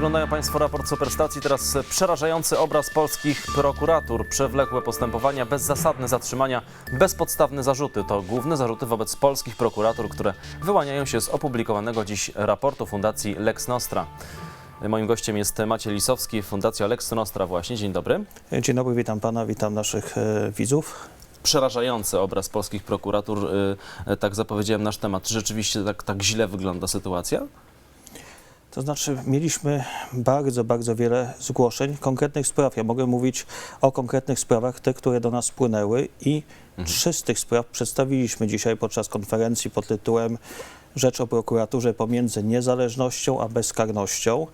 Oglądają Państwo raport Superstacji. Teraz przerażający obraz polskich prokuratur. Przewlekłe postępowania, bezzasadne zatrzymania, bezpodstawne zarzuty. To główne zarzuty wobec polskich prokuratur, które wyłaniają się z opublikowanego dziś raportu Fundacji Lex Nostra. Moim gościem jest Maciej Lisowski, Fundacja Lex Nostra właśnie. Dzień dobry. Dzień dobry, witam pana, witam naszych e, widzów. Przerażający obraz polskich prokuratur, y, tak zapowiedziałem nasz temat. Czy rzeczywiście tak, tak źle wygląda sytuacja? To znaczy, mieliśmy bardzo, bardzo wiele zgłoszeń konkretnych spraw. Ja mogę mówić o konkretnych sprawach, te, które do nas spłynęły i trzy z tych spraw przedstawiliśmy dzisiaj podczas konferencji pod tytułem Rzecz o prokuraturze pomiędzy niezależnością a bezkarnością,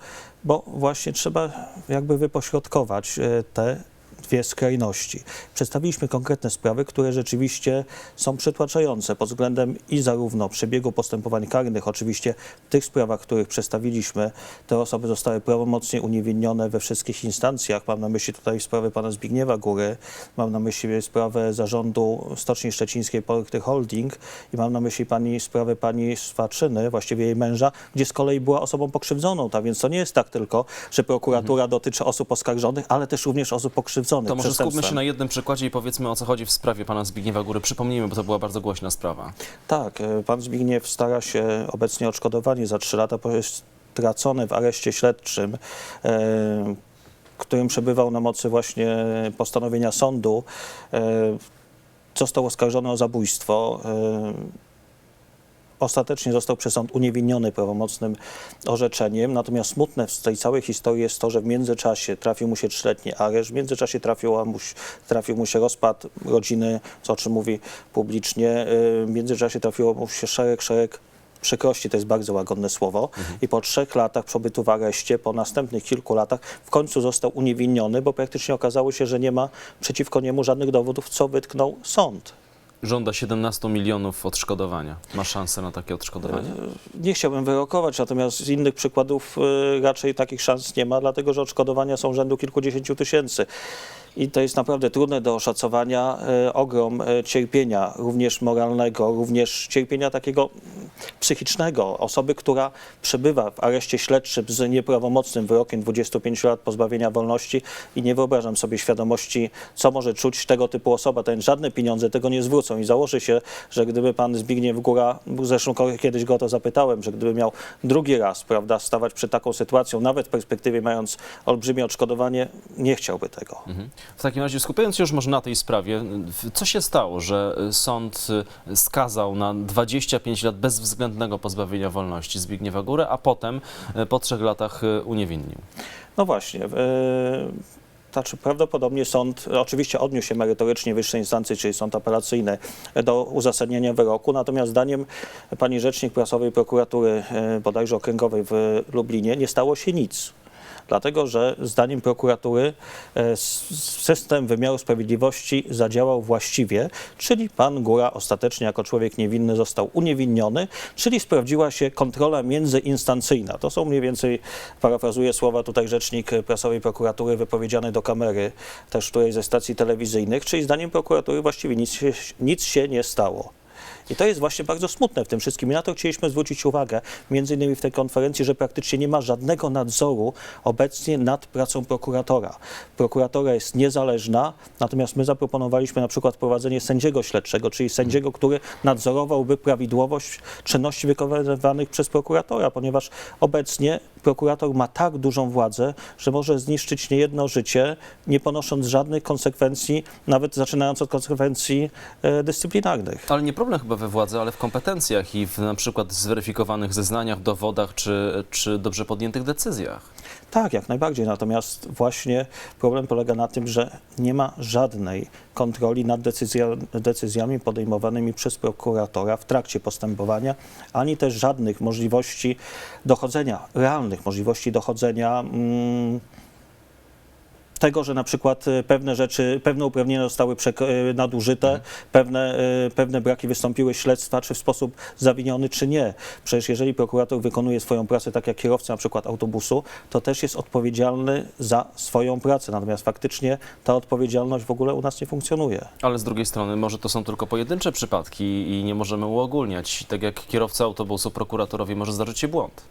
bo właśnie trzeba jakby wypośrodkować e, te dwie skrajności. Przedstawiliśmy konkretne sprawy, które rzeczywiście są przytłaczające pod względem i zarówno przebiegu postępowań karnych, oczywiście w tych sprawach, których przedstawiliśmy, te osoby zostały prawomocnie uniewinnione we wszystkich instancjach. Mam na myśli tutaj sprawę pana Zbigniewa Góry, mam na myśli sprawę zarządu Stoczni Szczecińskiej Porty Holding i mam na myśli pani sprawę pani Swaczyny, właściwie jej męża, gdzie z kolei była osobą pokrzywdzoną. Tak więc to nie jest tak tylko, że prokuratura dotyczy osób oskarżonych, ale też również osób pokrzywdzonych. To może skupmy się na jednym przykładzie i powiedzmy o co chodzi w sprawie pana Zbigniewa Góry. Przypomnijmy, bo to była bardzo głośna sprawa. Tak, e, pan Zbigniew stara się obecnie o odszkodowanie za trzy lata, bo jest w areszcie śledczym, e, którym przebywał na mocy właśnie postanowienia sądu. E, został oskarżony o zabójstwo. Ostatecznie został przez sąd uniewinniony prawomocnym orzeczeniem. Natomiast smutne w tej całej historii jest to, że w międzyczasie trafił mu się trzyletni areszt, w międzyczasie trafił mu, trafił mu się rozpad rodziny, co o czym mówi publicznie. Y, W międzyczasie trafiło mu się szereg, szereg przykrości, to jest bardzo łagodne słowo. I po trzech latach pobytu w areszcie, po następnych kilku latach, w końcu został uniewinniony, bo praktycznie okazało się, że nie ma przeciwko niemu żadnych dowodów, co wytknął sąd. Żąda 17 milionów odszkodowania. Ma szansę na takie odszkodowanie? Nie chciałbym wyrokować, natomiast z innych przykładów y, raczej takich szans nie ma, dlatego że odszkodowania są rzędu kilkudziesięciu tysięcy. I to jest naprawdę trudne do oszacowania. y, Ogrom y, cierpienia, również moralnego, również cierpienia takiego psychicznego. Osoby, która przebywa w areszcie śledczym z nieprawomocnym wyrokiem 25 lat pozbawienia wolności i nie wyobrażam sobie świadomości, co może czuć tego typu osoba. Ten żadne pieniądze tego nie zwrócą i założy się, że gdyby pan Zbigniew Góra, zresztą kiedyś go o to zapytałem, że gdyby miał drugi raz, prawda, stawać przed taką sytuacją, nawet w perspektywie mając olbrzymie odszkodowanie, nie chciałby tego. Mhm. W takim razie skupiając się już może na tej sprawie, co się stało, że y, sąd y, skazał na 25 lat bezwzględnego pozbawienia wolności Zbigniewa Górę, a potem y, po trzech latach uniewinnił? No właśnie. e, Znaczy prawdopodobnie sąd oczywiście odniósł się merytorycznie wyższej instancji, czyli sąd apelacyjny, do uzasadnienia wyroku, natomiast zdaniem pani rzecznik prasowej prokuratury bodajże okręgowej w Lublinie nie stało się nic. Dlatego, że zdaniem prokuratury e, system wymiaru sprawiedliwości zadziałał właściwie, czyli pan Góra ostatecznie jako człowiek niewinny został uniewinniony, czyli sprawdziła się kontrola międzyinstancyjna. To są mniej więcej, parafrazuję słowa tutaj rzecznik prasowej prokuratury wypowiedziane do kamery, też której ze stacji telewizyjnych, czyli zdaniem prokuratury właściwie nic się, nic się nie stało. I to jest właśnie bardzo smutne w tym wszystkim. I na to chcieliśmy zwrócić uwagę, między innymi w tej konferencji, że praktycznie nie ma żadnego nadzoru obecnie nad pracą prokuratora. Prokuratora jest niezależna, natomiast my zaproponowaliśmy na przykład prowadzenie sędziego śledczego, czyli sędziego, który nadzorowałby prawidłowość czynności wykonywanych przez prokuratora, ponieważ obecnie prokurator ma tak dużą władzę, że może zniszczyć niejedno życie, nie ponosząc żadnych konsekwencji, nawet zaczynając od konsekwencji e, dyscyplinarnych. Ale nie problem chyba we władzy, ale w kompetencjach i w na przykład zweryfikowanych zeznaniach, dowodach czy, czy dobrze podjętych decyzjach. Tak, jak najbardziej. Natomiast właśnie problem polega na tym, że nie ma żadnej kontroli nad decyzja, decyzjami podejmowanymi przez prokuratora w trakcie postępowania, ani też żadnych możliwości dochodzenia, realnych możliwości dochodzenia mm, tego, że na przykład e, pewne rzeczy, pewne uprawnienia zostały e, nadużyte, pewne, e, pewne braki wystąpiły śledztwa, czy w sposób zawiniony, czy nie. Przecież jeżeli prokurator wykonuje swoją pracę tak jak kierowca na przykład autobusu, to też jest odpowiedzialny za swoją pracę. Natomiast faktycznie ta odpowiedzialność w ogóle u nas nie funkcjonuje. Ale z drugiej strony może to są tylko pojedyncze przypadki i nie możemy uogólniać. Tak jak kierowca autobusu, prokuratorowi może zdarzyć się błąd.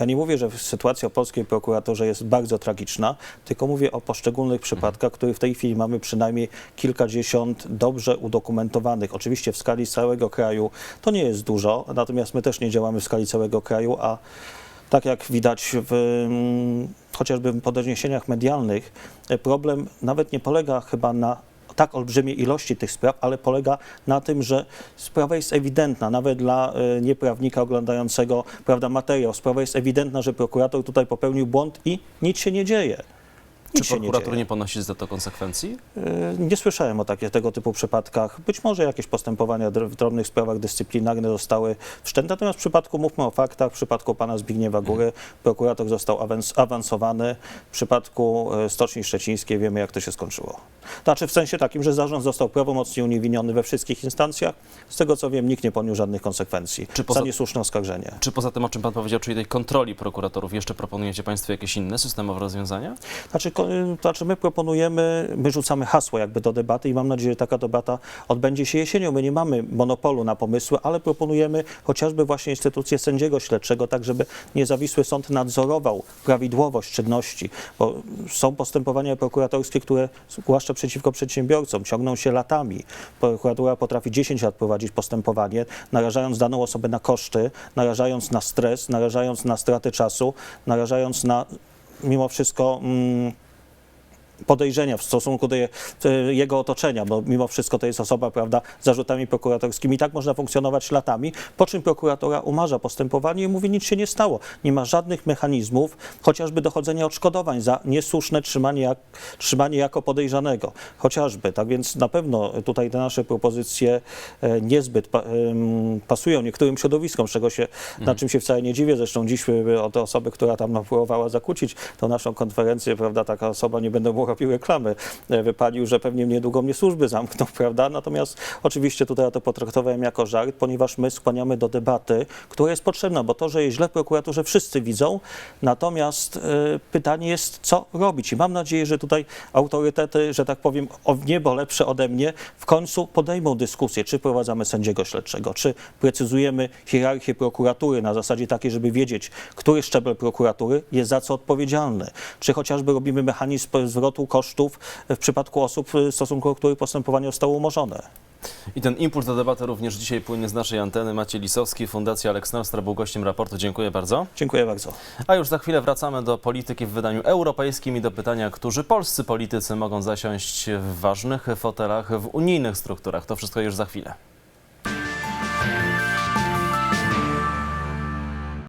Ja nie mówię, że sytuacja o polskiej prokuraturze jest bardzo tragiczna, tylko mówię o poszczególnych przypadkach, których w tej chwili mamy przynajmniej kilkadziesiąt dobrze udokumentowanych. Oczywiście w skali całego kraju to nie jest dużo, natomiast my też nie działamy w skali całego kraju, a tak jak widać w, mm, chociażby w podniesieniach medialnych, problem nawet nie polega chyba na tak olbrzymiej ilości tych spraw, ale polega na tym, że sprawa jest ewidentna, nawet dla e, nieprawnika oglądającego prawda, materiał. Sprawa jest ewidentna, że prokurator tutaj popełnił błąd i nic się nie dzieje. Nic Czy nie prokurator dzieje. nie ponosi za to konsekwencji? E, Nie słyszałem o takie, tego typu przypadkach. Być może jakieś postępowania w drobnych sprawach dyscyplinarne zostały wszczęte, natomiast w przypadku, mówmy o faktach, w przypadku pana Zbigniewa Góry prokurator został awans, awansowany. W przypadku e, Stoczni Szczecińskiej wiemy, jak to się skończyło. Znaczy w sensie takim, że zarząd został prawomocnie uniewinniony we wszystkich instancjach. Z tego co wiem, nikt nie poniósł żadnych konsekwencji Czy poza- za niesłuszne oskarżenie. Czy poza tym, o czym pan powiedział, czyli tej kontroli prokuratorów, jeszcze proponujecie państwo jakieś inne systemowe rozwiązania? Znaczy, to znaczy my proponujemy, my rzucamy hasło jakby do debaty i mam nadzieję, że taka debata odbędzie się jesienią. My nie mamy monopolu na pomysły, ale proponujemy chociażby właśnie instytucję sędziego śledczego, tak żeby niezawisły sąd nadzorował prawidłowość czynności, bo są postępowania prokuratorskie, które zgłaszcza przeciwko przedsiębiorcom, ciągną się latami. Prokuratura potrafi 10 lat prowadzić postępowanie, narażając daną osobę na koszty, narażając na stres, narażając na stratę czasu, narażając na mimo wszystko mm, podejrzenia w stosunku do je, e, jego otoczenia, bo mimo wszystko to jest osoba, prawda, z zarzutami prokuratorskimi. Tak można funkcjonować latami, po czym prokuratora umarza postępowanie i mówi, nic się nie stało. Nie ma żadnych mechanizmów, chociażby dochodzenia odszkodowań za niesłuszne trzymanie, jak, trzymanie jako podejrzanego. Chociażby, tak więc na pewno tutaj te nasze propozycje e, niezbyt pasują niektórym środowiskom, czego się, na czym się wcale nie dziwię. Zresztą dziś e, od osoby, która tam próbowała zakłócić tą naszą konferencję, prawda, taka osoba, nie będę mu robił e, wypalił, że pewnie niedługo mnie służby zamkną, prawda? Natomiast oczywiście tutaj ja to potraktowałem jako żart, ponieważ my skłaniamy do debaty, która jest potrzebna, bo to, że jest źle w prokuraturze wszyscy widzą, natomiast e, pytanie jest, co robić i mam nadzieję, że tutaj autorytety, że tak powiem, o niebo lepsze ode mnie, w końcu podejmą dyskusję, czy wprowadzamy sędziego śledczego, czy precyzujemy hierarchię prokuratury na zasadzie takiej, żeby wiedzieć, który szczebel prokuratury jest za co odpowiedzialny, czy chociażby robimy mechanizm zwrotu kosztów w przypadku osób, w stosunku do których postępowanie zostało umorzone. I ten impuls do debaty również dzisiaj płynie z naszej anteny. Maciej Lisowski, Fundacja Alex Nostra był gościem raportu. Dziękuję bardzo. Dziękuję bardzo. A już za chwilę wracamy do polityki w wydaniu europejskim i do pytania, którzy polscy politycy mogą zasiąść w ważnych fotelach w unijnych strukturach. To wszystko już za chwilę.